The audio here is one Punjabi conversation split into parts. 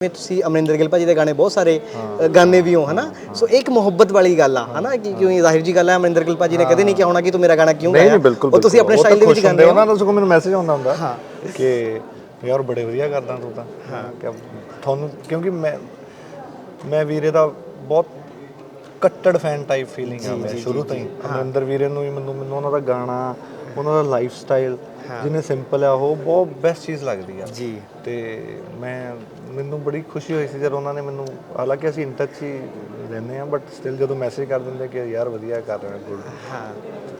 ਜਿਵੇਂ ਤੁਸੀਂ ਅਮਰਿੰਦਰ ਗਿੱਲ ਭਾਜੀ ਦੇ ਗਾਣੇ ਬਹੁਤ ਸਾਰੇ ਗਾਣੇ ਵੀ ਹੋ ਹਨਾ? ਸੋ ਇੱਕ ਮੁਹੱਬਤ ਵਾਲੀ ਗੱਲ ਆ ਹਨਾ? ਕਿ ਕਿਉਂ ਜ਼ਾਹਿਰ ਜੀ ਗੱਲ ਹੈ ਅਮਰਿੰਦਰ ਗਿੱਲ ਭਾਜੀ ਨੇ ਕਦੇ ਨਹੀਂ ਕਿਹਾ ਹੋਣਾ ਕਿ ਤੂੰ ਮੇਰਾ ਗਾਣਾ ਕਿਉਂ ਗਾਇਆ? ਨਹੀਂ ਬਿਲਕੁਲ ਉਹ ਤੁਸੀਂ ਆਪਣੇ। ਸਟਾਈਲ ਦੇ ਵਿੱਚ ਗਾਉਂਦੇ ਹੋ। ਉਹਨਾਂ ਦਾ ਸਗੋਂ ਮੈਨੂੰ ਮੈਸੇਜ ਆਉਂਦਾ ਹੁੰਦਾ ਹਾਂ। ਕਿ ਯਾਰ ਬੜੇ ਵਧੀਆ ਕਰਦਾ ਤੂੰ ਤਾਂ। ਹਾਂ। ਕਿ ਤੁਹਾਨੂੰ ਕਿਉਂਕਿ ਮੈਂ ਮੈਂ ਵੀਰੇ ਦਾ ਬਹੁਤ ਕੱਟੜ ਫੈਨ ਟਾਈਪ ਫੀਲਿੰਗ ਆ ਮੈਂ ਸ਼ੁਰੂ ਤੋਂ ਹੀ। ਅਮਰਿੰਦਰ ਵੀਰੇ ਨੂੰ ਹੀ ਮੈਨੂੰ ਮੈਨੂੰ ਉਹਨਾਂ ਦਾ ਗਾਣਾ ਉਹਨਾਂ ਦਾ ਲਾਈਫ ਸਟਾਈਲ ਜਿੰਨੇ ਸਿੰਪਲ ਆ ਉਹ ਬਹੁਤ ਬੈਸਟ ਚੀਜ਼ ਲੱਗਦੀ ਆ। ਜੀ। ਤੇ ਮੈਂ ਮੈਨੂੰ ਬੜੀ ਖੁਸ਼ੀ ਹੋਈ ਸੀ ਜਦ ਉਹਨਾਂ ਨੇ ਮੈਨੂੰ ਹਾਲਾਂਕਿ ਅਸੀਂ ਇਨ ਟੱਚ ਹੀ ਰਹਿੰਦੇ ਆ ਬਟ ਸਟਿਲ ਜਦੋਂ ਮੈਸੇਜ ਕਰ ਦਿੰਦੇ ਕਿ ਯਾਰ ਵਧੀਆ ਕਰ ਰਹੇ ਹੋ ਗੁੱਡ ਹਾਂ।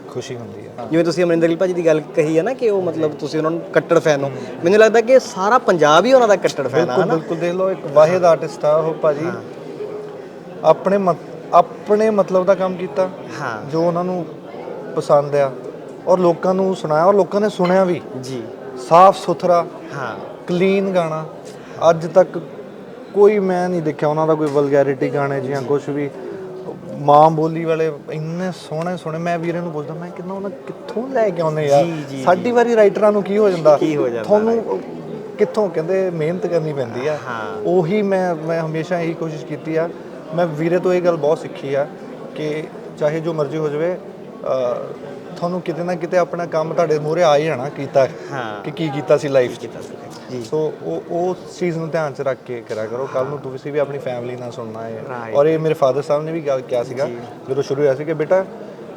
ਖੁਸ਼ੀ ਹੁੰਦੀ ਆ। ਜਿਵੇਂ ਤੁਸੀਂ ਅਮਰਿੰਦਰ ਗਿੱਲ ਭਾਜੀ ਦੀ ਗੱਲ ਕਹੀ ਹੈ ਨਾ ਕਿ ਉਹ ਮਤਲਬ ਤੁਸੀਂ ਉਹਨਾਂ ਨੂੰ ਕੱਟੜ ਫੈਨ ਹੋ। ਮੈਨੂੰ ਲੱਗਦਾ ਕਿ ਸਾਰਾ ਪੰਜਾਬ ਹੀ ਉਹਨਾਂ ਦਾ ਕੱਟੜ ਫੈਨ ਆ ਬਿਲਕੁਲ ਬਿਲਕੁਲ ਦੇਖ ਲਓ ਇੱਕ ਵਾਹਿਦ ਆਰਟਿਸਟ ਆ ਉਹ ਭਾਜੀ। ਆਪਣੇ ਆਪਣੇ ਮਤਲਬ ਦਾ ਕੰਮ ਕੀਤਾ ਹਾਂ। ਜੋ ਉਹਨਾਂ ਨੂੰ ਪਸੰਦ ਆ। ਔਰ ਲੋਕਾਂ ਨੂੰ ਸੁਣਾਇਆ ਔਰ ਲੋਕਾਂ ਨੇ ਸੁਣਿਆ ਵੀ। ਜੀ। ਸਾਫ਼ ਸੁਥਰਾ ਹਾਂ। ਕਲੀਨ ਗਾਣਾ। ਅੱਜ ਤੱਕ ਕੋਈ ਮੈਂ ਨਹੀਂ ਦੇਖਿਆ ਉਹਨਾਂ ਦਾ ਕੋਈ ਵਲਗੈਰਿਟੀ ਗਾਣੇ ਜਾਂ ਕੁਝ ਵੀ। ਮਾਂ ਬੋਲੀ ਵਾਲੇ ਇੰਨੇ ਸੋਹਣੇ ਸੋਹਣੇ। ਮੈਂ ਵੀਰੇ ਨੂੰ ਪੁੱਛਦਾ ਮੈਂ ਕਿੰਨਾ ਉਹਨਾਂ ਕਿੱਥੋਂ ਲੈ ਕੇ ਆਉਂਦੇ ਯਾਰ? ਸਾਡੀ ਵਾਰੀ ਰਾਈਟਰਾਂ ਨੂੰ ਕੀ ਹੋ ਜਾਂਦਾ? ਕੀ ਹੋ ਜਾਂਦਾ, ਤੁਹਾਨੂੰ ਕਿੱਥੋਂ ਕਹਿੰਦੇ ਮਿਹਨਤ ਕਰਨੀ ਪੈਂਦੀ ਆ। ਹਾਂ। ਉਹੀ ਮੈਂ ਮੈਂ ਹਮੇਸ਼ਾ ਇਹੀ ਕੋਸ਼ਿਸ਼ ਕੀਤੀ ਆ। ਮੈਂ ਵੀਰੇ ਤੋਂ ਇਹ ਗੱਲ ਬਹੁਤ ਸਿੱਖੀ ਆ ਕਿ ਚਾਹੇ ਜੋ ਮਰਜ਼ੀ ਹੋ ਜਾਵੇ ਤੁਹਾਨੂੰ ਕਿਤੇ ਨਾ ਕਿਤੇ ਆਪਣਾ ਕੰਮ ਤੁਹਾਡੇ ਮੂਹਰੇ ਆ ਹੀ ਜਾਣਾ ਕੀਤਾ ਹਾਂ। ਕਿ ਕੀ ਕੀਤਾ ਸੀ ਲਾਈਫ 'ਚ। ਸੋ ਉਹ ਉਹ ਚੀਜ਼ ਨੂੰ ਧਿਆਨ 'ਚ ਰੱਖ ਕੇ ਕਰਿਆ ਕਰੋ। ਕੱਲ ਨੂੰ ਤੁਸੀਂ ਵੀ ਆਪਣੀ ਫੈਮਿਲੀ ਨਾਲ ਸੁਣਨਾ ਹੈ. ਔਰ ਇਹ ਮੇਰੇ ਫਾਦਰ ਸਾਹਿਬ ਨੇ ਵੀ ਗੱਲ ਕਿਹਾ ਸੀਗਾ ਜਦੋਂ ਸ਼ੁਰੂ ਹੋਇਆ ਸੀ ਕਿ ਬੇਟਾ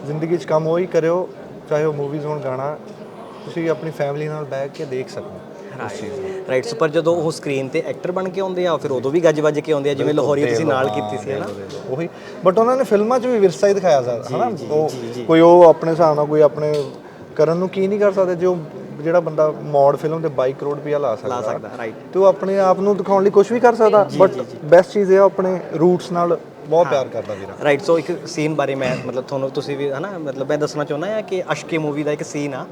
ਜ਼ਿੰਦਗੀ 'ਚ ਕੰਮ ਉਹ ਹੀ ਕਰਿਓ ਚਾਹੇ ਉਹ ਮੂਵੀਜ਼ ਹੋਣ ਗਾਣਾ ਤੁਸੀਂ ਆਪਣੀ ਫੈਮਿਲੀ ਨਾਲ ਬੈਠ ਕੇ ਦੇਖ ਸਕੋ। ਰਾਈਟ ਸੁਪਰ ਜਦੋਂ ਉਹ ਸਕਰੀਨ ਤੇ ਐਕਟਰ ਬਣ ਕੇ ਆਉਂਦੇ ਆ ਫਿਰ ਉਦੋਂ ਵੀ ਗੱਜ ਵੱਜ ਕੇ ਆਉਂਦੇ ਆ ਜਿਵੇਂ ਲਾਹੌਰੀ ਤੁਸੀਂ ਨਾਲ ਕੀਤੀ ਸੀ ਹਨਾ? ਉਹੀ ਬਟ ਉਹਨਾਂ ਨੇ ਫਿਲਮਾਂ 'ਚ ਵੀ ਵਿਰਸਾ ਹੀ ਦਿਖਾਇਆ ਸੀ ਹਨਾ? ਉਹ ਕੋਈ ਉਹ ਆਪਣੇ ਹਿਸਾਬ ਨਾਲ ਕੋਈ ਆਪਣੇ ਕਰਨ ਨੂੰ ਕੀ ਨਹੀਂ ਕਰ ਸਕਦੇ ਜੋ ਜਿਹੜਾ ਬੰਦਾ ਮੋਡ ਫਿਲਮ ਤੇ 22 ਕਰੋੜ ਰੁਪਇਆ ਲਾ ਸਕਦਾ। ਲਾ ਸਕਦਾ ਰਾਈਟ ਤੇ ਉਹ ਆਪਣੇ ਆਪ ਨੂੰ ਦਿਖਾਉਣ ਲਈ ਕੁਝ ਵੀ ਕਰ ਸਕਦਾ ਬਟ ਬੈਸਟ ਚੀਜ਼ ਇਹ ਆ ਆਪਣੇ ਰੂਟਸ ਨਾਲ ਬਹੁਤ ਪਿਆਰ ਕਰਦਾ ਵੀਰਾ। ਰਾਈਟ ਸੋ ਇੱਕ ਸੀਨ ਬਾਰੇ ਮੈਂ ਮਤਲਬ ਤੁਹਾਨੂੰ ਤੁਸੀਂ ਵੀ ਹਨਾ ਮਤਲਬ ਮੈਂ ਦੱਸਣਾ ਚਾਹੁੰਦਾ ਆ ਕਿ ਅਸ਼ਕੇ ਮੂਵੀ ਦਾ ਇੱਕ ਸੀਨ ਆ।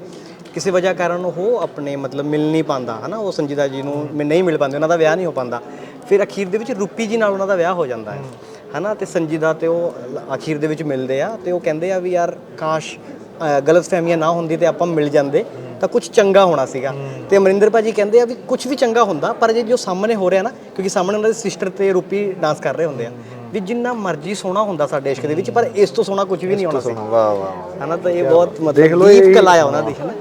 ਕਿਸੇ ਵਜ੍ਹਾ ਕਾਰਨ ਉਹ ਆਪਣੇ ਮਤਲਬ ਮਿਲ ਨਹੀਂ ਪਾਉਂਦਾ ਹਨਾ? ਉਹ ਸੰਜੀਦਾ ਜੀ ਨੂੰ ਮਿ- ਨਹੀਂ ਮਿਲ ਪਾਉਂਦੇ ਉਹਨਾਂ ਦਾ ਵਿਆਹ ਨਹੀਂ ਹੋ ਪਾਉਂਦਾ। ਫਿਰ ਅਖੀਰ ਦੇ ਵਿੱਚ ਰੂਪੀ ਜੀ ਨਾਲ ਉਹਨਾਂ ਦਾ ਵਿਆਹ ਹੋ ਜਾਂਦਾ ਹੈ ਹਨਾ? ਤੇ ਸੰਜੀਦਾ ਤੇ ਉਹ ਅਖੀਰ ਦੇ ਵਿੱਚ ਮਿਲਦੇ ਆ ਤੇ ਉਹ ਕਹਿੰਦੇ ਆ ਵੀ ਯਾਰ ਕਾਸ਼ ਗਲਤ ਫਹਿਮੀਆਂ ਨਾ ਹੁੰਦੀ ਤੇ ਆਪਾਂ ਮਿਲ ਜਾਂਦੇ ਤਾਂ ਕੁਝ ਚੰਗਾ ਹੋਣਾ ਸੀਗਾ। ਤੇ ਅਮਰਿੰਦਰ ਭਾਜੀ ਕਹਿੰਦੇ ਆ ਵੀ ਕੁਝ ਵੀ ਚੰਗਾ ਹੁੰਦਾ ਪਰ ਜੇ ਜੋ ਸਾਹਮਣੇ ਹੋ ਰਿਹਾ ਨਾ ਕਿਉਂਕਿ ਸਾਹਮਣੇ ਉਹਨਾਂ ਦੇ ਸਿਸਟਰ ਤੇ ਰੂਪੀ ਡਾਂਸ ਕਰ ਰਹੇ ਹੁੰਦੇ ਆ ਵੀ ਜਿੰਨਾ ਮਰਜ਼ੀ ਸੋਹਣਾ ਹੁੰਦਾ ਸਾਡੇ ਇਸ਼ਕ ਦੇ ਵਿੱਚ ਪਰ ਇਸ ਤੋਂ ਸੋਹਣਾ ਕੁਝ ਵੀ ਨਹੀਂ ਹੋਣਾ ਸੀ। ਵਾਹ ਵਾਹ ਹਨਾ? ਤਾਂ ਇਹ ਬਹੁਤ ਦੇਖ ਮਤਲਬ ਦੀਪ ਕਲਾ ਆ ਉਹਨਾਂ ਦੀ ਹਨਾ?